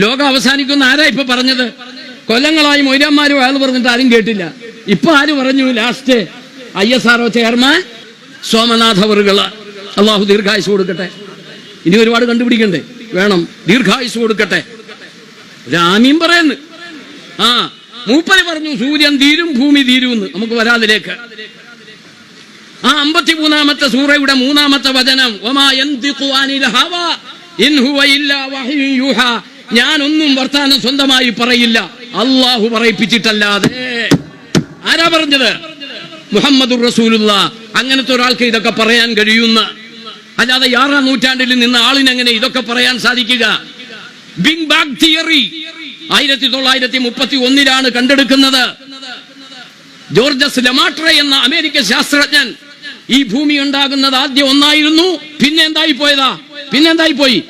ലോകം അവസാനിക്കുന്ന ആരാ ഇപ്പൊ പറഞ്ഞത്? കൊല്ലങ്ങളായി മൊയ്രാന്മാരും അയാൾ പറഞ്ഞിട്ട് ആരും കേട്ടില്ല. ഇപ്പൊ ആര് പറഞ്ഞു last I S R chairman? Somanath അവറുകൾ അള്ളാഹു ദീർഘായുസ് കൊടുക്കട്ടെ. ഇനി ഒരുപാട് കണ്ടുപിടിക്കണ്ടേ? വേണം. ദീർഘായുസ് കൊടുക്കട്ടെ. രാമീം പറയുന്നു. ആ മൂപ്പര് പറഞ്ഞു സൂര്യൻ തീരും ഭൂമി തീരുമെന്ന് നമുക്ക് വരാതിലേക്ക് ആ അമ്പത്തി മൂന്നാമത്തെ സൂറയുടെ മൂന്നാമത്തെ വചനം ഒമാ ഞാനൊന്നും വർത്താനം സ്വന്തമായി പറയില്ല. അള്ളാഹു പറയിപ്പിച്ചിട്ടല്ലാതെ. ആരാ പറഞ്ഞത്? മുഹമ്മദ് റസൂലുള്ള. അങ്ങനത്തെ ഒരാൾക്ക് ഇതൊക്കെ പറയാൻ കഴിയുന്ന. അല്ലാതെ ആറാം നൂറ്റാണ്ടിൽ നിന്ന് ആളിനെങ്ങനെ ഇതൊക്കെ പറയാൻ സാധിക്കുക? ബിങ് ബാഗ് തിയറി ആയിരത്തി തൊള്ളായിരത്തി മുപ്പത്തി ഒന്നിലാണ് കണ്ടെടുക്കുന്നത്. ജോർജസ് ലമാട്ര എന്ന അമേരിക്കൻ ശാസ്ത്രജ്ഞൻ ഈ ഭൂമി ഉണ്ടാകുന്നത് ആദ്യം ഒന്നായിരുന്നു. പിന്നെ എന്തായി പോയതാ? പിന്നെന്തായി പോയി?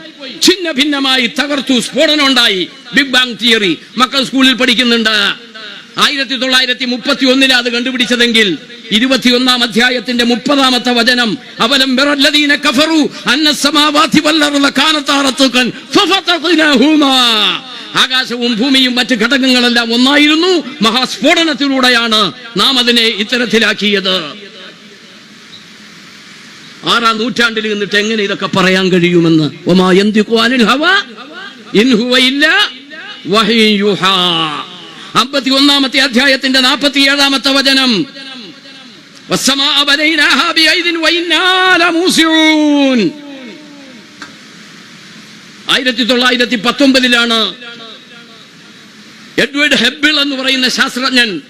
ഛിന്ന ഭിന്നമായി തകർത്തു സ്ഫോടനം ഉണ്ടായി ബിഗ് ബാങ് തിയറി മക്കൾ സ്കൂളിൽ പഠിക്കുന്നുണ്ട്. ആയിരത്തി തൊള്ളായിരത്തി മുപ്പത്തി ഒന്നിൽ അത് കണ്ടുപിടിച്ചതെങ്കിൽ ഇരുപത്തിയൊന്നാം അധ്യായത്തിന്റെ മുപ്പതാമത്തെ വചനം അവലം ബിറല്ലദീന കഫറു അന്ന സമാവാതി വല്ലർദ കാനത്താ റത്തുകൻ ഫഫതഖ്നാഹുമാ. ആകാശവും ഭൂമിയും മറ്റ് ഘടകങ്ങളെല്ലാം ഒന്നായിരുന്നു. മഹാസ്ഫോടനത്തിലൂടെയാണ് നാം അതിനെ ഇത്തരത്തിലാക്കിയത്. ആറാം നൂറ്റാണ്ടിൽ നിന്നിട്ട് എങ്ങനെ ഇതൊക്കെ പറയാൻ കഴിയുമെന്ന് ഒമാ യന്തിഖു ഹവ ഇൻഹുവയില്ല. അമ്പത്തി ഒന്നാമത്തെ അധ്യായത്തിന്റെ നാൽപ്പത്തി ഏഴാമത്തെ വചനം. ആയിരത്തി തൊള്ളായിരത്തി പത്തൊമ്പതിലാണ് എഡ്വേർഡ് ഹെബിൾ എന്ന് പറയുന്ന ശാസ്ത്രജ്ഞൻ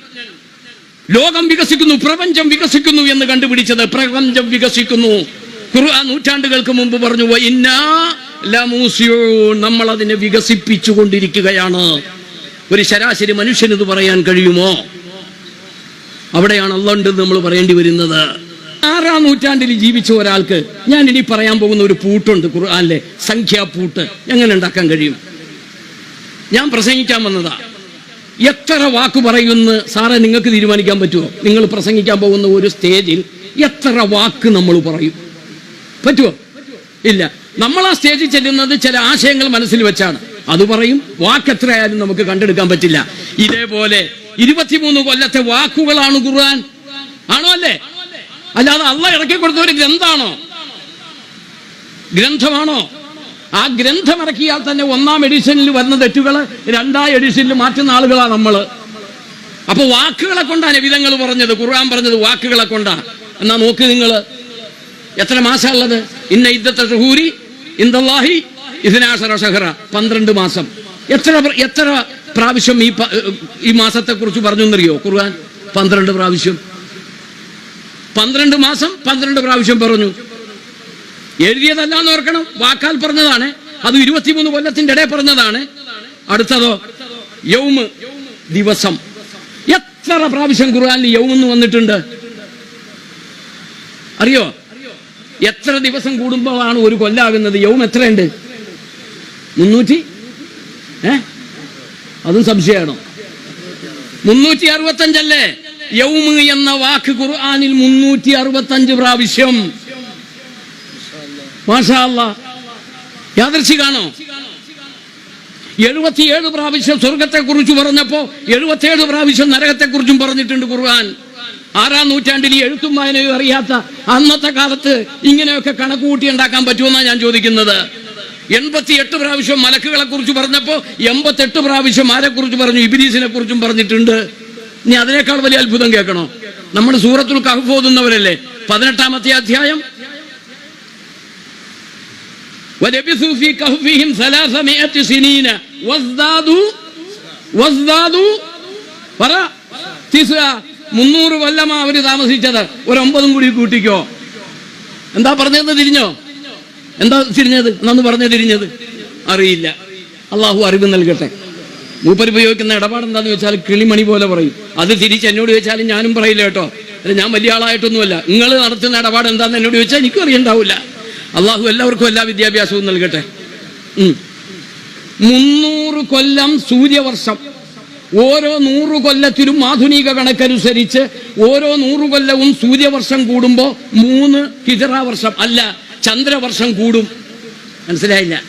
ലോകം വികസിക്കുന്നു പ്രപഞ്ചം വികസിക്കുന്നു എന്ന് കണ്ടുപിടിച്ചത് പ്രപഞ്ചം വികസിക്കുന്നു. ഖുർആൻ നൂറ്റാണ്ടുകൾക്ക് മുമ്പ് പറഞ്ഞു. നമ്മൾ അതിനെ വികസിപ്പിച്ചു കൊണ്ടിരിക്കുകയാണ് ഒരു ശരാശരി മനുഷ്യന് ഇത് പറയാൻ കഴിയുമോ? അവിടെയാണ് അല്ലാണ്ട് നമ്മൾ പറയേണ്ടി വരുന്നത്. ആറാം നൂറ്റാണ്ടിൽ ജീവിച്ച ഒരാൾക്ക് ഞാൻ ഇനി പറയാൻ പോകുന്ന ഒരു പൂട്ടുണ്ട് ഖുർആാനിലെ സംഖ്യാ പൂട്ട്. എങ്ങനെ ഉണ്ടാക്കാൻ കഴിയും? ഞാൻ പ്രസംഗിക്കാൻ വന്നതാ. എത്ര വാക്ക് പറയുമെന്ന് സാറെ നിങ്ങൾക്ക് തീരുമാനിക്കാൻ പറ്റുമോ? നിങ്ങൾ പ്രസംഗിക്കാൻ പോകുന്ന ഒരു സ്റ്റേജിൽ എത്ര വാക്ക് നമ്മൾ പറയും? പറ്റുമോ? ഇല്ല. നമ്മൾ ആ സ്റ്റേജിൽ ചെല്ലുന്നത് ചില ആശയങ്ങൾ മനസ്സിൽ വെച്ചാണ്. അത് പറയും. വാക്ക് എത്രയായാലും നമുക്ക് കണ്ടെടുക്കാൻ പറ്റില്ല. ഇതേപോലെ ഇരുപത്തിമൂന്ന് കൊല്ലത്തെ വാക്കുകളാണ് ഖുർആൻ. ആണോ അല്ലേ? അല്ലാതെ അള്ള ഇറക്കി കൊടുത്ത ഒരു ഗ്രന്ഥാണോ? ഗ്രന്ഥമാണോ? ആ ഗ്രന്ഥം ഇറക്കിയാൽ തന്നെ ഒന്നാം എഡിഷനിൽ വരുന്ന തെറ്റുകൾ രണ്ടാം എഡിഷനിൽ മാറ്റുന്ന ആളുകളാണ് നമ്മൾ അപ്പൊ വാക്കുകളെ കൊണ്ടാണ് വിധങ്ങൾ പറഞ്ഞത് ഖുർആൻ പറഞ്ഞത് വാക്കുകളെ കൊണ്ടാണ്. എന്നാ നോക്ക് നിങ്ങൾ എത്ര മാസമുള്ളത് ഇന്ന ഇദ്ദത്തെ ഷഹൂരി ഇന്ദല്ലാഹി ഇതിനാശറ ഷഹറ. പന്ത്രണ്ട് മാസം. എത്ര എത്ര പ്രാവശ്യം ഈ ഈ മാസത്തെ കുറിച്ച് പറഞ്ഞു എന്നറിയോ ഖുർആൻ? പന്ത്രണ്ട് പ്രാവശ്യം. പന്ത്രണ്ട് മാസം പന്ത്രണ്ട് പ്രാവശ്യം പറഞ്ഞു. എഴുതിയതല്ല എന്ന് ഓർക്കണം? വാക്കാൽ പറഞ്ഞതാണ്. അത് ഇരുപത്തിമൂന്ന് കൊല്ലത്തിന്റെ ഇടയിൽ പറഞ്ഞതാണ്. അടുത്തതോ? യൗമ് ദിവസം. എത്ര പ്രാവശ്യം ഖുർആനിൽ യൗമെന്ന് വന്നിട്ടുണ്ട്? അറിയോ? എത്ര ദിവസം കൂടുമ്പോഴാണ് ഒരു കൊല്ലാകുന്നത്? യൗം എത്രയുണ്ട്? മുന്നൂറ്റി? ഏ? അതും സംശയമാണോ? മുന്നൂറ്റി അറുപത്തഞ്ചല്ലേ? യൗമ് എന്ന വാക്ക് ഖുർആാനിൽ മുന്നൂറ്റി അറുപത്തഞ്ച് പ്രാവശ്യം. മാഷാ അല്ലാ. യാദർശികാണോ എഴുപത്തിയേഴ് പ്രാവശ്യം സ്വർഗത്തെ കുറിച്ച് പറഞ്ഞപ്പോ എഴുപത്തിയേഴ് പ്രാവശ്യം നരകത്തെ കുറിച്ചും പറഞ്ഞിട്ടുണ്ട് ഖുർആൻ. ആറാം നൂറ്റാണ്ടിൽ എഴുത്തും വായനയും അറിയാത്ത അന്നത്തെ കാലത്ത് ഇങ്ങനെയൊക്കെ കണക്ക് കൂട്ടി ഉണ്ടാക്കാൻ പറ്റുമെന്നാണ് ഞാൻ ചോദിക്കുന്നത്. എൺപത്തിയെട്ട് പ്രാവശ്യം മലക്കുകളെ കുറിച്ച് പറഞ്ഞപ്പോ എൺപത്തെട്ട് പ്രാവശ്യം ആരെ കുറിച്ച് പറഞ്ഞു? ഇബിലീസിനെ കുറിച്ചും പറഞ്ഞിട്ടുണ്ട്. ഇനി അതിനേക്കാൾ വലിയ അത്ഭുതം കേൾക്കണോ? നമ്മുടെ സൂറത്തുൽ കഹഫ് ഓതുന്നവരല്ലേ? പതിനെട്ടാമത്തെ അധ്യായം ولبثوا في كهفهم ثلاثمائة سنين وازدادوا وازدادوا പറ തിസ്അ മുന്നൂറ് കൊല്ലമാ അവര് താമസിച്ചത് ഒരു ഒമ്പതും കൂടി കൂട്ടിക്കോ എന്താ പറഞ്ഞത് തിരിഞ്ഞോ എന്താ തിരിഞ്ഞത് എന്നൊന്ന് പറഞ്ഞ തിരിഞ്ഞത് അറിയില്ല അള്ളാഹു അറിവ് നൽകട്ടെ മൂപ്പര് ഉപയോഗിക്കുന്ന ഇടപാട് എന്താന്ന് വെച്ചാൽ കിളിമണി പോലെ പറയും അത് തിരിച്ച് എന്നോട് ചോദിച്ചാലും ഞാനും പറയില്ല കേട്ടോ അല്ല ഞാൻ വലിയ ആളായിട്ടൊന്നുമല്ല നിങ്ങൾ നടത്തുന്ന ഇടപാട് എന്താന്ന് എന്നോട് ചോദിച്ചാൽ എനിക്കും അറിയണ്ടാവില്ല അള്ളാഹു എല്ലാവർക്കും എല്ലാ വിദ്യാഭ്യാസവും നൽകട്ടെ. മുന്നൂറ് കൊല്ലം സൂര്യവർഷം. ഓരോ നൂറ് കൊല്ലത്തിലും ആധുനിക കണക്കനുസരിച്ച് ഓരോ നൂറ് കൊല്ലവും സൂര്യവർഷം കൂടുമ്പോൾ മൂന്ന് ഹിജറ വർഷം അല്ല ചന്ദ്രവർഷം കൂടും. മനസ്സിലായില്ല?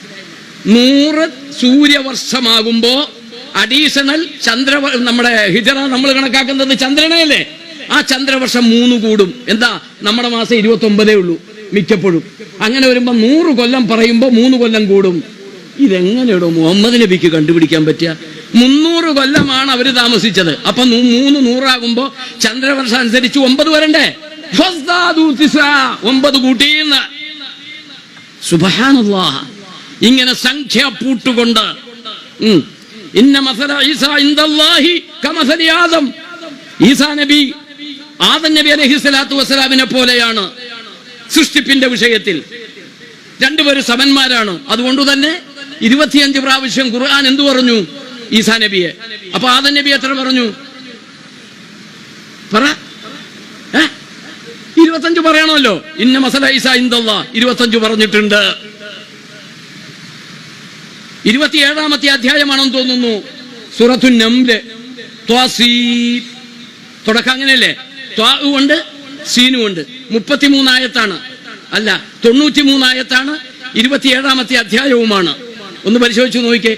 നൂറ് സൂര്യവർഷമാകുമ്പോ അഡീഷണൽ ചന്ദ്ര നമ്മുടെ ഹിജറ നമ്മൾ കണക്കാക്കുന്നത് ചന്ദ്രനല്ലേ? ആ ചന്ദ്രവർഷം മൂന്ന് കൂടും. എന്താ? നമ്മുടെ മാസം ഇരുപത്തി ഒമ്പതേ ഉള്ളൂ. മിക്കപ്പോഴും. അങ്ങനെ വരുമ്പോൾ നൂറ് കൊല്ലം പറയുമ്പോൾ മൂന്ന് കൊല്ലം കൂടും. ഇതെങ്ങനെയാണോ മുഹമ്മദ് നബിക്ക് കണ്ടുപിടിക്കാൻ പറ്റുക മുന്നൂറ് കൊല്ലമാണ് അവർ താമസിച്ചത്. അപ്പൊ മൂന്ന് നൂറാകുമ്പോ ചന്ദ്രവർഷം അനുസരിച്ച് ഒമ്പത് വരണ്ടേ. ഒമ്പത് കൂട്ടിന്ന്. സുബ്ഹാനല്ലാഹ്. ഇങ്ങനെ സംഖ്യ പൂട്ടുകൊണ്ട്. ഇന്ന ഈസ കമസലി ആദം. ഈസാ നബി ആദം നബി അലഹി സ്വലാത്തു വസ്സലാമിനെ പോലെയാണ്. സൃഷ്ടിപ്പിന്റെ വിഷയത്തിൽ. രണ്ടുപേരും സമന്മാരാണ്. അതുകൊണ്ട് തന്നെ ഇരുപത്തിയഞ്ച് പ്രാവശ്യം ഖുർആൻ എന്തു പറഞ്ഞു? ഈസാ നബിയെ. അപ്പൊ ആദൻ നബി എത്ര പറഞ്ഞു? പറ? ഇരുപത്തഞ്ച് പറയണമല്ലോ. ഇന്ന മസല ഈസ ഇന്ദല്ല ഇരുപത്തഞ്ച് പറഞ്ഞിട്ടുണ്ട്. ഇരുപത്തിയേഴാമത്തെ അധ്യായമാണെന്ന് തോന്നുന്നു. സുറത്തു നംൽ. തുടക്കം അങ്ങനെയല്ലേ? ത്വാ ഉണ്ട്. സീനും ഉണ്ട് മുപ്പത്തിമൂന്നായത്താണ്. അല്ല തൊണ്ണൂറ്റി മൂന്നായത്താണ് ഇരുപത്തിയേഴാമത്തെ അധ്യായവുമാണ്. ഒന്ന് പരിശോധിച്ചു നോക്കിക്കേ.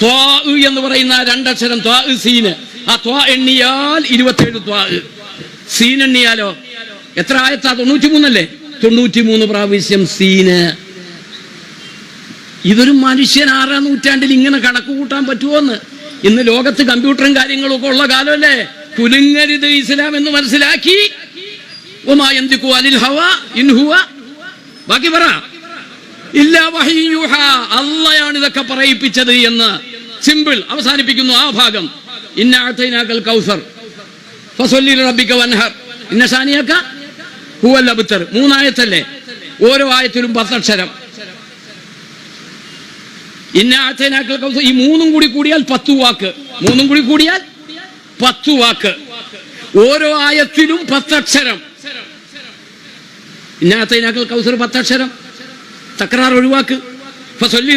ത്വാ എന്ന് പറയുന്ന രണ്ടക്ഷരം ത്വാ സീന്. ആ ത്വാ എണ്ണിയാൽ ഇരുപത്തിയേഴ് ത്വാ സീൻ എണ്ണിയാലോ? എത്ര ആയത്താ? തൊണ്ണൂറ്റി മൂന്നല്ലേ തൊണ്ണൂറ്റി മൂന്ന് പ്രാവശ്യം സീന്. ഇതൊരു മനുഷ്യൻ ആറാം നൂറ്റാണ്ടിൽ ഇങ്ങനെ കണക്ക് കൂട്ടാൻ പറ്റുമോന്ന് ഇന്ന് ലോകത്ത് കമ്പ്യൂട്ടറും കാര്യങ്ങളും ഒക്കെ ഉള്ള കാലമല്ലേ? കുലുങ്ങരുത് ഇസ്ലാം എന്ന് മനസ്സിലാക്കി ഒമാ എന്തിക്കു അനിൽ ഹവ ഇൻഹുവ ബാക്കി പറ. ഇല്ല അള്ളയാണ് ഇതൊക്കെ പറയിപ്പിച്ചത് എന്ന് സിമ്പിൾ അവസാനിപ്പിക്കുന്നു ആ ഭാഗം. കൗസർ. വൻഹർ. ഇന്ന ഹുവൽ മൂന്നായത്തല്ലേ? ഓരോ ആയത്തിലും പത്തക്ഷരം. ഇന്ന അഅതൈനാക്കൽ കൗസർ. ഈ മൂന്നും കൂടി കൂടിയാൽ പത്ത് വാക്ക്. മൂന്നും കൂടി കൂടിയാൽ പത്ത് വാക്ക്. ഓരോ ആയത്തിലും പത്തക്ഷരം. ഇന്ന അഅതൈനാക്കൽ കൗസർ പത്തക്ഷരം. തക്രാർ ഒഴിവാക്ക്.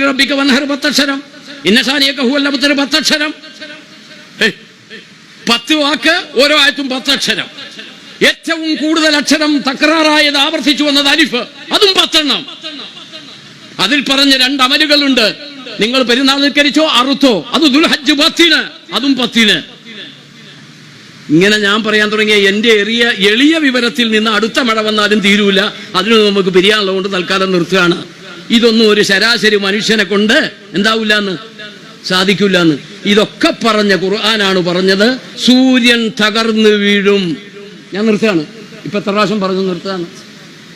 റബ്ബിക വൻഹർ പത്തക്ഷരം. ഇന്നസാനിയൊക്കെ ഹുവൽ അബ്തർ പത്തക്ഷരം. പത്ത് വാക്ക് ഓരോ ആയത്തും പത്തക്ഷരം. ഏറ്റവും കൂടുതൽ അക്ഷരം തക്രാറായത് ആവർത്തിച്ചു വന്നത് അലിഫ്. അതും പത്തെണ്ണം. അതിൽ പറഞ്ഞ രണ്ട് അമലുകളുണ്ട്. നിങ്ങൾ പെരുന്നാൾ നിൽക്കരിച്ചോ അറുത്തോ. അത് ദുൽഹജ്ജ് പത്തിന് അതും പത്തിന് ഇങ്ങനെ ഞാൻ പറയാൻ തുടങ്ങിയ എന്റെ എറിയ എളിയ വിവരത്തിൽ നിന്ന് അടുത്ത മഴ വന്നാലും തീരൂല. അതിന് നമുക്ക് പിരിയാനുള്ളത് കൊണ്ട് തൽക്കാലം നിർത്തുകയാണ്. ഇതൊന്നും ഒരു ശരാശരി മനുഷ്യനെ കൊണ്ട് എന്താവില്ല എന്ന് സാധിക്കില്ല എന്ന് ഇതൊക്കെ പറഞ്ഞ ഖുർആനാണ് പറഞ്ഞത് സൂര്യൻ തകർന്നു വീഴും. ഞാൻ നിർത്തുകയാണ്. ഇപ്പൊ എത്ര പ്രാവശ്യം പറഞ്ഞു നിർത്തുകയാണ്?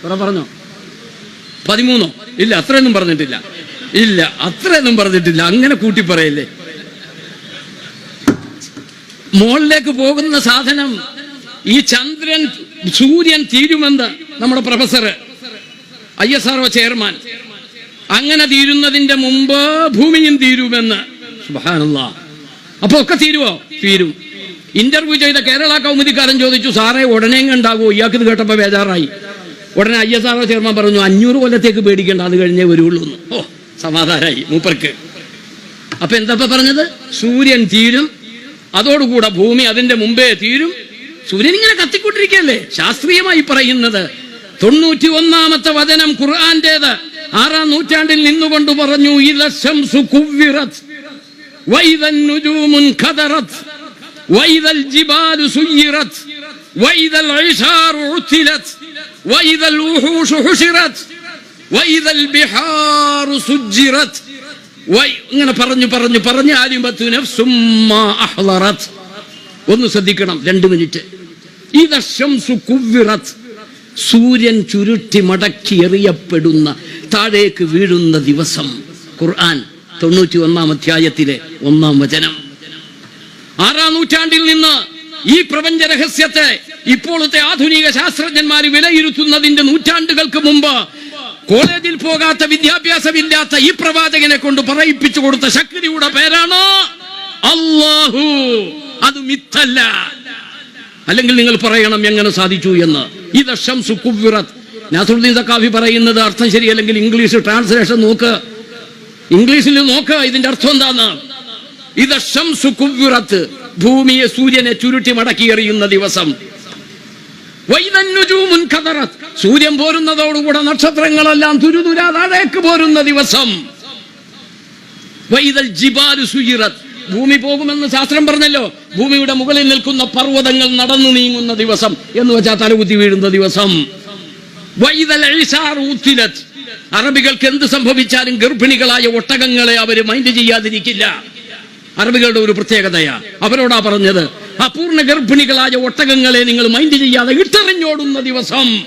കുറെ പറഞ്ഞോ? പതിമൂന്നോ? ഇല്ല അത്രയൊന്നും പറഞ്ഞിട്ടില്ല. ഇല്ല അത്രയൊന്നും പറഞ്ഞിട്ടില്ല. അങ്ങനെ കൂട്ടി പറയല്ലേ? മുകളിലേക്ക് പോകുന്ന സാധനം ഈ ചന്ദ്രൻ സൂര്യൻ തീരുമെന്ന് നമ്മുടെ professor I S R chairman. അങ്ങനെ തീരുന്നതിന്റെ മുമ്പ് ഭൂമിയും തീരുമെന്ന്. അപ്പൊ ഒക്കെ തീരുവോ? തീരും. ഇന്റർവ്യൂ ചെയ്ത കേരള കൗമുദിക്കാരൻ ചോദിച്ചു സാറേ ഉടനെ ഉണ്ടാകുമോ ഇയാൾക്ക് ഇത് കേട്ടപ്പോ ബേജാറായി. ഉടനെ ഐ എസ് ആർഒ ചെയർമാൻ പറഞ്ഞു അഞ്ഞൂറ് കൊല്ലത്തേക്ക് പേടിക്കേണ്ട അത് കഴിഞ്ഞേ വരുള്ളൂ എന്ന്. ഓ സമാധാനായി മൂപ്പർക്ക്. അപ്പൊ എന്താ പറഞ്ഞത്? സൂര്യൻ തീരും അതോടുകൂടെ ഭൂമി അതിന്റെ മുമ്പേ തീരും. സൂര്യൻ ഇങ്ങനെ കത്തിക്കൊണ്ടിരിക്കുകയല്ലേ? ശാസ്ത്രീയമായി പറയുന്നത് തൊണ്ണൂറ്റി ഒന്നാമത്തെ വചനം ഖുർആന്റേത്. ആറാം നൂറ്റാണ്ടിൽ നിന്നുകൊണ്ട് പറഞ്ഞു ഇങ്ങനെ പറഞ്ഞു പറഞ്ഞു പറഞ്ഞ് ആദ്യം പത്ത് അഹ്ലറത്ത് ഒന്ന് ശ്രദ്ധിക്കണം രണ്ട് മിനിറ്റ്. ഈ ദശംസു സൂര്യൻ ചുരുട്ടി മടക്കി എറിയപ്പെടുന്ന താഴേക്ക് വീഴുന്ന ദിവസം. ഖുർആൻ തൊണ്ണൂറ്റി ഒന്നാം അധ്യായത്തിലെ ഒന്നാം വചനം. ആറാം നൂറ്റാണ്ടിൽ നിന്ന് ഈ പ്രപഞ്ച രഹസ്യത്തെ ഇപ്പോഴത്തെ ആധുനിക ശാസ്ത്രജ്ഞന്മാർ വിലയിരുത്തുന്നതിന്റെ നൂറ്റാണ്ടുകൾക്ക് മുമ്പ് കോളേജിൽ പോകാത്ത വിദ്യാഭ്യാസമില്ലാത്ത ഈ പ്രവാചകനെ കൊണ്ട് പറയിപ്പിച്ചു കൊടുത്ത ശക്തിയുടെ പേരാണ് അള്ളാഹു അത് മിത്തല്ല. അല്ലെങ്കിൽ നിങ്ങൾ പറയണം എങ്ങനെ സാധിച്ചു എന്ന്. ഇത് ഷംസു കുവ്വിറത്ത് നാസുദ്ദീൻ സക്കാഫി പറയുന്നത് അർത്ഥം ശരിയല്ലെങ്കിൽ ഇംഗ്ലീഷ് ട്രാൻസ്ലേഷൻ നോക്ക്. ഇംഗ്ലീഷിൽ നോക്ക് ഇതിന്റെ അർത്ഥം എന്താന്ന്. ഇത് ഷംസു കുവ്വിറത്ത് ഭൂമിയെ സൂര്യനെ ചുരുട്ടി മടക്കി എറിയുന്ന ദിവസം. സൂര്യൻ പോരുന്നതോടുകൂടെ നക്ഷത്രങ്ങളെല്ലാം തുരുതുരാ താഴേക്ക് പോരുന്ന ദിവസം. സുയിറത്ത് ഭൂമി പോകുമെന്ന് ശാസ്ത്രം പറഞ്ഞല്ലോ. ഭൂമിയുടെ മുകളിൽ നിൽക്കുന്ന പർവതങ്ങൾ നടന്നു നീങ്ങുന്ന ദിവസം എന്ന് വെച്ചാൽ തലകുത്തി വീഴുന്ന ദിവസം. ഉത്തിലത്ത് അറബികൾക്ക് എന്ത് സംഭവിച്ചാലും ഗർഭിണികളായ ഒട്ടകങ്ങളെ അവർ മൈൻഡ് ചെയ്യാതിരിക്കില്ല. അറബികളുടെ ഒരു പ്രത്യേകതയാ. അവരോടാ പറഞ്ഞത് അപൂർണ ഗർഭിണികളായ ഒട്ടകങ്ങളെ നിങ്ങൾ മൈൻഡ് ചെയ്യാതെ ഇട്ടെറിഞ്ഞോടുന്ന ദിവസം.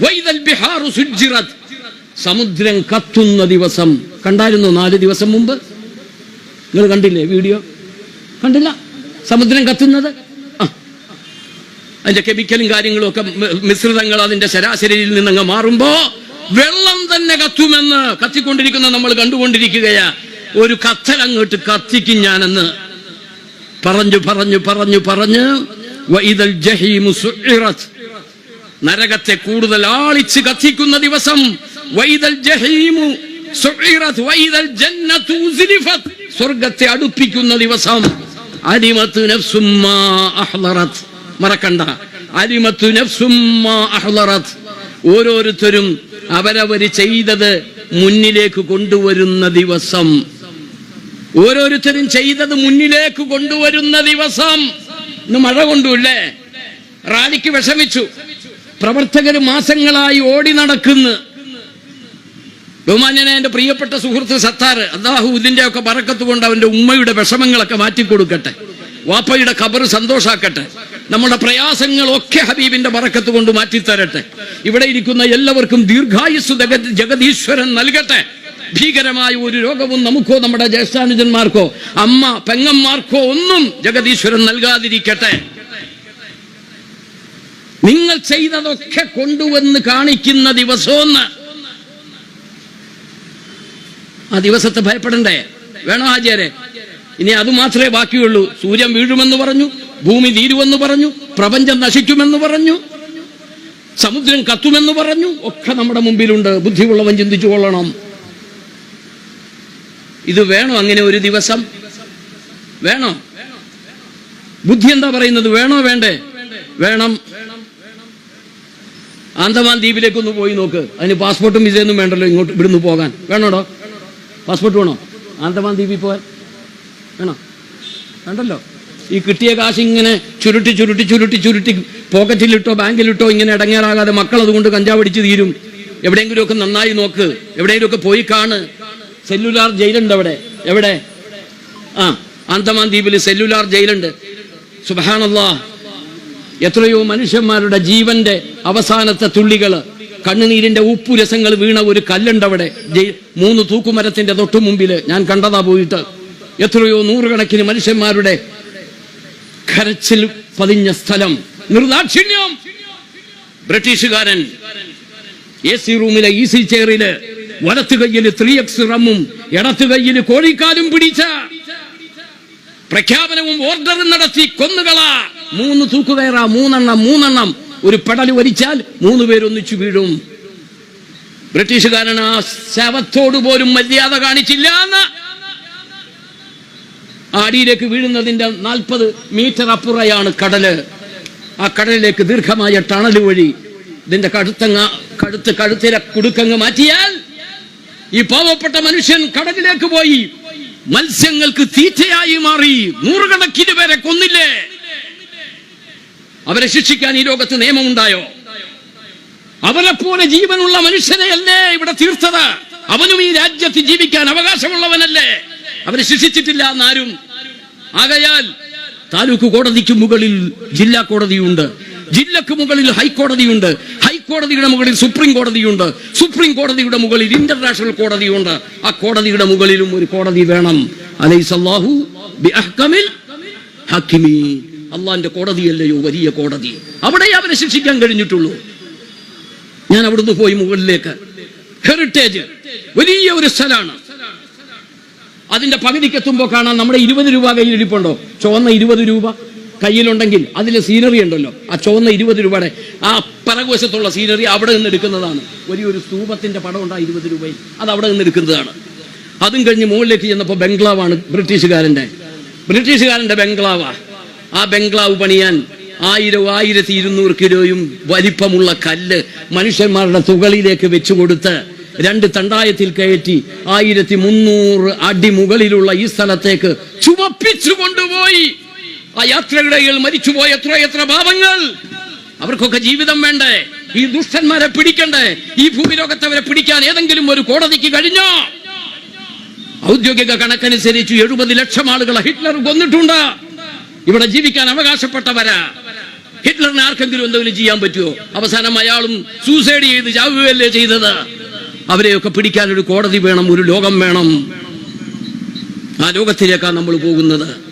വൈദൽ ബിഹാറു സമുദ്രം കത്തുന്ന ദിവസം. കണ്ടായിരുന്നു നാല് ദിവസം മുമ്പ്? നിങ്ങൾ കണ്ടില്ലേ വീഡിയോ? കണ്ടില്ല? സമുദ്രം കത്തുന്നത്? അതിന്റെ കെമിക്കലും കാര്യങ്ങളും ഒക്കെ മിശ്രിതങ്ങൾ അതിന്റെ ശരാശരിയിൽ നിന്നങ്ങ് മാറുമ്പോ വെള്ളം തന്നെ കത്തുമെന്ന് കത്തിക്കൊണ്ടിരിക്കുന്ന നമ്മൾ കണ്ടുകൊണ്ടിരിക്കുകയാ. ഒരു കത്തൽ അങ്ങോട്ട് കത്തിക്കും ഞാനെന്ന്. പറഞ്ഞു പറഞ്ഞു പറഞ്ഞു പറഞ്ഞ് നരകത്തെ കൂടുതൽ ആളിച്ച് കത്തിക്കുന്ന ദിവസം സ്വർഗത്തെ അടുപ്പിക്കുന്ന ദിവസം മാ മറക്കണ്ട മാ ഓരോരുത്തരും അവരവര് ചെയ്തത് മുന്നിലേക്ക് കൊണ്ടുവരുന്ന ദിവസം ഓരോരുത്തരും ചെയ്തത് മുന്നിലേക്ക് കൊണ്ടുവരുന്ന ദിവസം. ഇന്ന് മഴ കൊണ്ടുല്ലേ റാലിക്ക് വിഷമിച്ചു. പ്രവർത്തകർ മാസങ്ങളായി ഓടി നടക്കുന്നു. ബഹുമാന്യനെ എന്റെ പ്രിയപ്പെട്ട സുഹൃത്ത് സത്താർ അള്ളാഹു ഇതിന്റെ ഒക്കെ പറക്കത്ത് കൊണ്ട് അവന്റെ ഉമ്മയുടെ വിഷമങ്ങളൊക്കെ മാറ്റിക്കൊടുക്കട്ടെ. വാപ്പയുടെ ഖബർ സന്തോഷാക്കട്ടെ. നമ്മുടെ പ്രയാസങ്ങളൊക്കെ ഹബീബിന്റെ പറക്കത്ത് കൊണ്ട് മാറ്റിത്തരട്ടെ. ഇവിടെ ഇരിക്കുന്ന എല്ലാവർക്കും ദീർഘായുസ് ജഗ- ജഗദീശ്വരൻ നൽകട്ടെ. ഭീകരമായ ഒരു രോഗവും നമുക്കോ നമ്മുടെ ജ്യേഷ്ഠാനുജന്മാർക്കോ അമ്മ പെങ്ങന്മാർക്കോ ഒന്നും ജഗദീശ്വരൻ നൽകാതിരിക്കട്ടെ. നിങ്ങൾ ചെയ്തതൊക്കെ കൊണ്ടുവന്ന് കാണിക്കുന്ന ദിവസമൊന്ന്. ആ ദിവസത്തെ ഭയപ്പെടണ്ടേ? വേണോ ഹാജിയാരെ? ഇനി അത് മാത്രമേ ബാക്കിയുള്ളൂ. സൂര്യൻ വീഴുമെന്ന് പറഞ്ഞു ഭൂമി തീരുമെന്ന് പറഞ്ഞു പ്രപഞ്ചം നശിക്കുമെന്ന് പറഞ്ഞു സമുദ്രം കത്തുമെന്ന് പറഞ്ഞു ഒക്കെ നമ്മുടെ മുമ്പിലുണ്ട്. ബുദ്ധിയുള്ളവൻ ചിന്തിച്ചു കൊള്ളണം ഇത് വേണോ അങ്ങനെ ഒരു ദിവസം? വേണോ? ബുദ്ധി എന്താ പറയുന്നത്? വേണോ വേണ്ടേ? വേണം. ആന്തമാൻ ദ്വീപിലേക്ക് ഒന്ന് പോയി നോക്ക്. അതിന് പാസ്പോർട്ടും വിസയൊന്നും വേണ്ടല്ലോ ഇങ്ങോട്ട് ഇവിടുന്ന് പോകാൻ. വേണോടോ? പാസ്പോർട്ട് വേണോ? ആന്തമാൻ ദ്വീപിൽ പോകാൻ വേണോ? വേണ്ടല്ലോ. ഈ കിട്ടിയ കാശ് ഇങ്ങനെ ചുരുട്ടി ചുരുട്ടി ചുരുട്ടി ചുരുട്ടി പോക്കറ്റിലിട്ടോ ബാങ്കിലിട്ടോ ഇങ്ങനെ ഇടങ്ങേറാകാതെ മക്കൾ അതുകൊണ്ട് കഞ്ചാവടിച്ച് തീരും. എവിടെയെങ്കിലുമൊക്കെ നന്നായി നോക്ക്. എവിടെയെങ്കിലുമൊക്കെ പോയി കാണ്. സെല്ലുലാർ ജയിലുണ്ട് അവിടെ. എവിടെ? ആ ആന്തമാൻ ദ്വീപിൽ സെല്ലുലാർ ജയിലുണ്ട്. സുബാനല്ലാ എത്രയോ മനുഷ്യന്മാരുടെ ജീവന്റെ അവസാനത്തെ തുള്ളികൾ കണ്ണുനീരിന്റെ ഉപ്പുരസങ്ങൾ വീണ ഒരു കല്ലുണ്ട് അവിടെ. മൂന്ന് തൂക്കുമരത്തിന്റെ തൊട്ടു മുമ്പിൽ ഞാൻ കണ്ടതാ പോയിട്ട്. എത്രയോ നൂറുകണക്കിന് മനുഷ്യന്മാരുടെ കരച്ചിൽ പതിഞ്ഞ സ്ഥലം. നിർദാക്ഷിണ്യം. ബ്രിട്ടീഷുകാരൻ എ സി റൂമിലെ ഇ സി ചെയറിൽ വലത്തു കയ്യിൽ ത്രീ റമ്മും ഇടത്തു കയ്യിൽ കോഴിക്കാലും പിടിച്ച. പ്രഖ്യാപനവും ഓർഡറും നടത്തി കൊന്നുകള. മൂന്ന് തൂക്കുകയറ മൂന്നെണ്ണം മൂന്നെണ്ണം. ഒരു പെടൽ വലിച്ചാൽ മൂന്ന് പേരൊന്നിച്ചു വീഴും. ബ്രിട്ടീഷുകാരൻ ആ ശവത്തോട് പോലും മര്യാദ കാണിച്ചില്ല എന്ന്. അടിയിലേക്ക് വീഴുന്നതിന്റെ നാൽപ്പത് മീറ്റർ അപ്പുറയാണ് കടൽ. ആ കടലിലേക്ക് ദീർഘമായ ടണൽ വഴി ഇതിന്റെ കഴുത്തങ്ങ കഴുത്ത് കഴുത്തിലെ കുടുക്കങ്ങ് മാറ്റിയാൽ ഈ പാവപ്പെട്ട മനുഷ്യൻ കടലിലേക്ക് പോയി. മത്സ്യങ്ങൾക്ക് തീറ്റയായി മാറി. നൂറുകണക്കിന് പേരെ കൊന്നില്ലേ? അവരെ ശിക്ഷിക്കാൻ ഈ ലോകത്ത് നിയമമുണ്ടായോ? അവരെ പോലെ ജീവനുള്ള മനുഷ്യനെയല്ലേ ഇവിടെ തീർത്തത്? അവനും ഈ രാജ്യത്ത് ജീവിക്കാൻ അവകാശമുള്ളവനല്ലേ? അവരെ ശിക്ഷിച്ചിട്ടില്ല എന്നാരും. ആകയാൽ താലൂക്ക് കോടതിക്ക് മുകളിൽ ജില്ലാ കോടതിയുണ്ട്. ജില്ലക്ക് മുകളിൽ ഹൈക്കോടതിയുണ്ട്. ഹൈക്കോടതിയുടെ മുകളിൽ സുപ്രീം കോടതിയുണ്ട്. സുപ്രീം കോടതിയുടെ മുകളിൽ ഇന്റർനാഷണൽ കോടതിയുണ്ട്. ആ കോടതിയുടെ മുകളിലും ഒരു കോടതി വേണം. അലൈസല്ലാഹു അള്ളാന്റെ കോടതിയല്ലയോ വലിയ കോടതി? അവിടെ അവരെ ശിക്ഷിക്കാൻ കഴിഞ്ഞിട്ടുള്ളൂ. ഞാൻ അവിടുന്ന് പോയി മുകളിലേക്ക്. ഹെറിറ്റേജ്. വലിയ ഒരു സ്ഥലമാണ്. അതിന്റെ പകുതിക്ക് എത്തുമ്പോൾ കാണാൻ നമ്മുടെ ഇരുപത് രൂപ കയ്യിലിരിപ്പുണ്ടോ? ചുവന്ന ഇരുപത് രൂപ. കയ്യിലുണ്ടെങ്കിൽ അതിൽ സീനറി ഉണ്ടല്ലോ. ആ ചുവന്ന ഇരുപത് രൂപയുടെ ആ പിറകുവശത്തുള്ള സീനറി അവിടെ നിന്ന് എടുക്കുന്നതാണ്. വലിയൊരു സ്തൂപത്തിന്റെ പടം ഉണ്ട് ആ ഇരുപത് രൂപയിൽ. അത് അവിടെ നിന്ന് എടുക്കുന്നതാണ്. അതും കഴിഞ്ഞ് മുകളിലേക്ക് ചെന്നപ്പോൾ ബംഗ്ലാവാണ് ബ്രിട്ടീഷുകാരന്റെ. ബ്രിട്ടീഷുകാരന്റെ ബംഗ്ലാവാ. ആ ബംഗ്ലാവ് പണിയാൻ ആയിരം ആയിരത്തി ഇരുന്നൂറ് കിലോയും വലിപ്പമുള്ള കല്ല് മനുഷ്യന്മാരുടെ തുകളിലേക്ക് വെച്ചു കൊടുത്ത് രണ്ട് തണ്ടായത്തിൽ കയറ്റി ആയിരത്തി മുന്നൂറ് അടി മുകളിലുള്ള ഈ സ്ഥലത്തേക്ക് ചുമപ്പിച്ചു കൊണ്ടുപോയി. ആ യാത്രയിടയിൽ മരിച്ചുപോയ എത്ര എത്ര പാപങ്ങൾ? അവർക്കൊക്കെ ജീവിതം വേണ്ടേ? ഈ ദുഷ്ടന്മാരെ പിടിക്കണ്ടേ? ഈ ഭൂമിലോകത്തെ അവരെ പിടിക്കാൻ ഏതെങ്കിലും ഒരു കോടതിക്ക് കഴിഞ്ഞോ? ഔദ്യോഗിക കണക്കനുസരിച്ച് എഴുപത് ലക്ഷം ആളുകളെ ഹിറ്റ്ലർ കൊന്നിട്ടുണ്ട്. ഇവിടെ ജീവിക്കാൻ അവകാശപ്പെട്ടവരാ. ഹിറ്റ്ലറിന് ആർക്കെങ്കിലും എന്തെങ്കിലും ചെയ്യാൻ പറ്റുമോ? അവസാനം അയാളും സൂസൈഡ് ചെയ്ത് ചാവുകയല്ലേ ചെയ്തത്. അവരെയൊക്കെ പിടിക്കാൻ ഒരു കോടതി വേണം ഒരു ലോകം വേണം. ആ ലോകത്തിലേക്കാണ് നമ്മൾ പോകുന്നത്.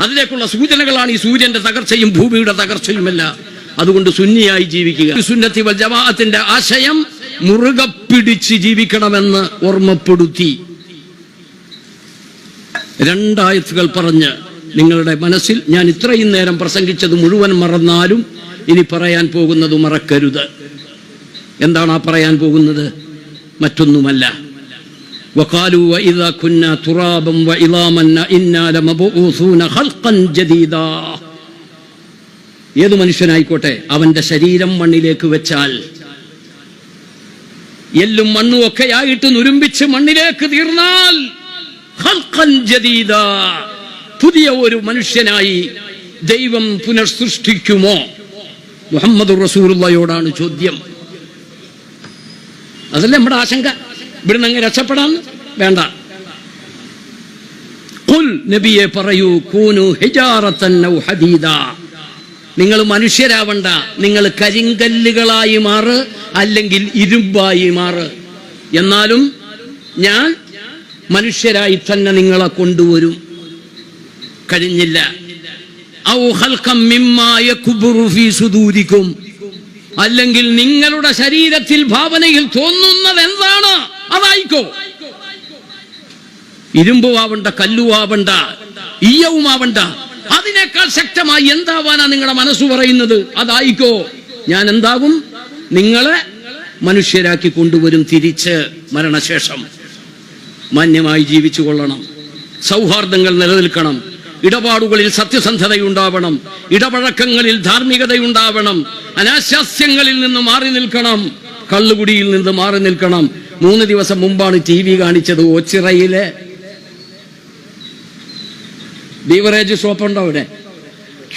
അതിലേക്കുള്ള സൂചനകളാണ് ഈ സൂര്യന്റെ തകർച്ചയും ഭൂമിയുടെ തകർച്ചയുമല്ല. അതുകൊണ്ട് സുന്നിയായി ജീവിക്കുക. സുന്നത്തി വൽ ജമാഅത്തിന്റെ ആശയം മുറുകെ പിടിച്ച് ജീവിക്കണമെന്ന് ഓർമ്മപ്പെടുത്തി. രണ്ടായത്തുകൾ പറഞ്ഞ് നിങ്ങളുടെ മനസ്സിൽ ഞാൻ ഇത്രയും നേരം പ്രസംഗിച്ചത് മുഴുവൻ മറന്നാലും ഇനി പറയാൻ പോകുന്നത് മറക്കരുത്. എന്താണ് ആ പറയാൻ പോകുന്നത്? മറ്റൊന്നുമല്ല. وقالوا وإذا كنا ترابا وعظاما إنا لمبعوثون خلقا جديدا ഏത് മനുഷ്യനായിക്കോട്ടെ അവന്റെ ശരീരം മണ്ണിലേക്ക് വെച്ചാൽ എല്ലും മണ്ണും ഒക്കെ ആയിട്ട് നുരുമ്പിച്ച് മണ്ണിലേക്ക് തീർന്നാൽ ഖൽഖൻ ജദീദാ. പുതിയ ഒരു മനുഷ്യനായി ദൈവം പുനഃസൃഷ്ടിക്കുമോ മുഹമ്മദ് റസൂറുള്ളയോടാണ് ചോദ്യം അതല്ലേ നമ്മുടെ ആശങ്ക ഇവിടുന്ന് അങ്ങ് രക്ഷപ്പെടാൻ വേണ്ട. നബിയെ പറയൂ കൂനു നിങ്ങൾ മനുഷ്യരാവണ്ട നിങ്ങൾ കരിങ്കല്ലുകളായി മാറ് അല്ലെങ്കിൽ ഇരുമ്പായി മാറ്. എന്നാലും ഞാൻ മനുഷ്യരായി തന്നെ നിങ്ങളെ കൊണ്ടുവരും. കഴിഞ്ഞില്ല. അല്ലെങ്കിൽ നിങ്ങളുടെ ശരീരത്തിൽ ഭാവനയിൽ തോന്നുന്നത് എന്താണ് അതായിക്കോ. ഇരുമ്പുവാവണ്ട കല്ലുവാവണ്ട ഈയവുമാവണ്ട. അതിനേക്കാൾ ശക്തമായി എന്താവാനാ നിങ്ങളുടെ മനസ്സ് പറയുന്നത്? അതായിക്കോ. ഞാൻ എന്താകും നിങ്ങളെ മനുഷ്യരാക്കി കൊണ്ടുവരും തിരിച്ച് മരണശേഷം. മാന്യമായി ജീവിച്ചു കൊള്ളണം. സൗഹാർദ്ദങ്ങൾ നിലനിൽക്കണം. ഇടപാടുകളിൽ സത്യസന്ധതയുണ്ടാവണം. ഇടപഴക്കങ്ങളിൽ ധാർമ്മികതയുണ്ടാവണം. അനാശാസ്യങ്ങളിൽ നിന്ന് മാറി നിൽക്കണം. കള്ളുകുടിയിൽ നിന്ന് മാറി നിൽക്കണം. മൂന്ന് ദിവസം മുമ്പാണ് ടി വി കാണിച്ചത് ഒച്ചിറയിലെ ബീവറേജ് ഷോപ്പ് ഉണ്ടോ അവിടെ?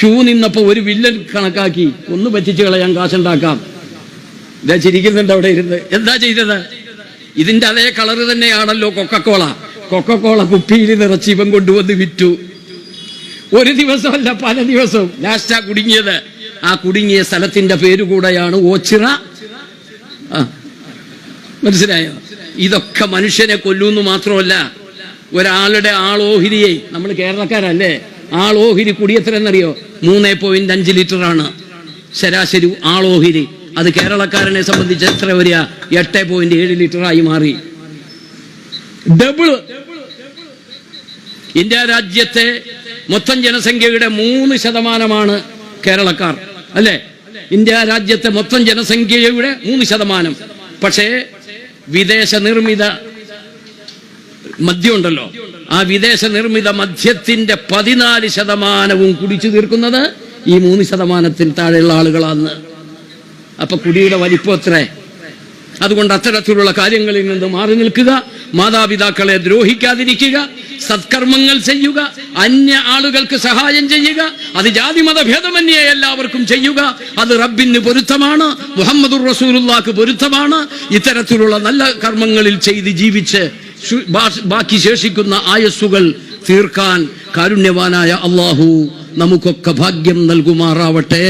ക്യൂ നിന്നപ്പോ ഒരു വില്ലൻ കണക്കാക്കി. ഒന്ന് പറ്റിച്ചു കളയാൻ കാശുണ്ടാക്കാം. ഇതാ ചിരിക്കുന്നുണ്ട് അവിടെ ഇരുന്ന്. എന്താ ചെയ്തത്? ഇതിന്റെ അതേ കളറ് തന്നെയാണല്ലോ കൊക്കക്കോള. കൊക്കക്കോള കുപ്പിയിൽ നിറച്ച് ഇവൻ കൊണ്ടുവന്ന് വിറ്റു. ഒരു ദിവസമല്ല പല ദിവസവും. ലാസ്റ്റാ കുടുങ്ങിയത്. ആ കുടുങ്ങിയ സ്ഥലത്തിന്റെ പേര് കൂടെയാണ് ഓച്ചിറ. ആ മനസ്സിലായോ? ഇതൊക്കെ മനുഷ്യനെ കൊല്ലുമെന്ന് മാത്രമല്ല ഒരാളുടെ ആളോഹിരിയെ നമ്മൾ കേരളക്കാരല്ലേ? ആളോഹിരി കുടിയത്ര എന്നറിയോ? മൂന്നേ പോയിന്റ് അഞ്ച് ലിറ്റർ ആണ്. ശരാശരി ആളോഹിരി. അത് കേരളക്കാരനെ സംബന്ധിച്ച് എത്ര വരിക? എട്ട് പോയിന്റ് ഏഴ് ലിറ്റർ ആയി മാറി. ഡബിൾ ഇന്ത്യ രാജ്യത്തെ മൊത്തം ജനസംഖ്യയുടെ മൂന്ന് ശതമാനമാണ് കേരളക്കാർ. അല്ലേ? ഇന്ത്യ രാജ്യത്തെ മൊത്തം ജനസംഖ്യയുടെ മൂന്ന് ശതമാനം. പക്ഷേ വിദേശ നിർമ്മിത മദ്യമുണ്ടല്ലോ. ആ വിദേശ നിർമ്മിത മദ്യത്തിന്റെ പതിനാല് ശതമാനവും കുടിച്ചു തീർക്കുന്നത് ഈ മൂന്ന് ശതമാനത്തിന് താഴെയുള്ള ആളുകളാണ്. അപ്പൊ കുടിയുടെ വലിപ്പം എത്രേ? അതുകൊണ്ട് അത്തരത്തിലുള്ള കാര്യങ്ങളിൽ നിന്ന് മാറി നിൽക്കുക. മാതാപിതാക്കളെ ദ്രോഹിക്കാതിരിക്കുക. സത്കർമ്മങ്ങൾ ചെയ്യുക അന്യ ആളുകൾക്ക് സഹായം ചെയ്യുക അത് ജാതി മത ഭേദമന്യേ എല്ലാവർക്കും ചെയ്യുക അത് റബ്ബിന് പൊരുത്തമാണ് മുഹമ്മദുർ റസൂലുള്ളാക്ക് പൊരുത്തമാണ്. ഇത്തരത്തിലുള്ള നല്ല കർമ്മങ്ങളിൽ ചെയ്ത് ജീവിച്ച് ബാക്കി ശേഷിക്കുന്ന ആയസ്സുകൾ തീർക്കാൻ കാരുണ്യവാനായ അള്ളാഹു നമുക്കൊക്കെ ഭാഗ്യം നൽകുമാറാവട്ടെ.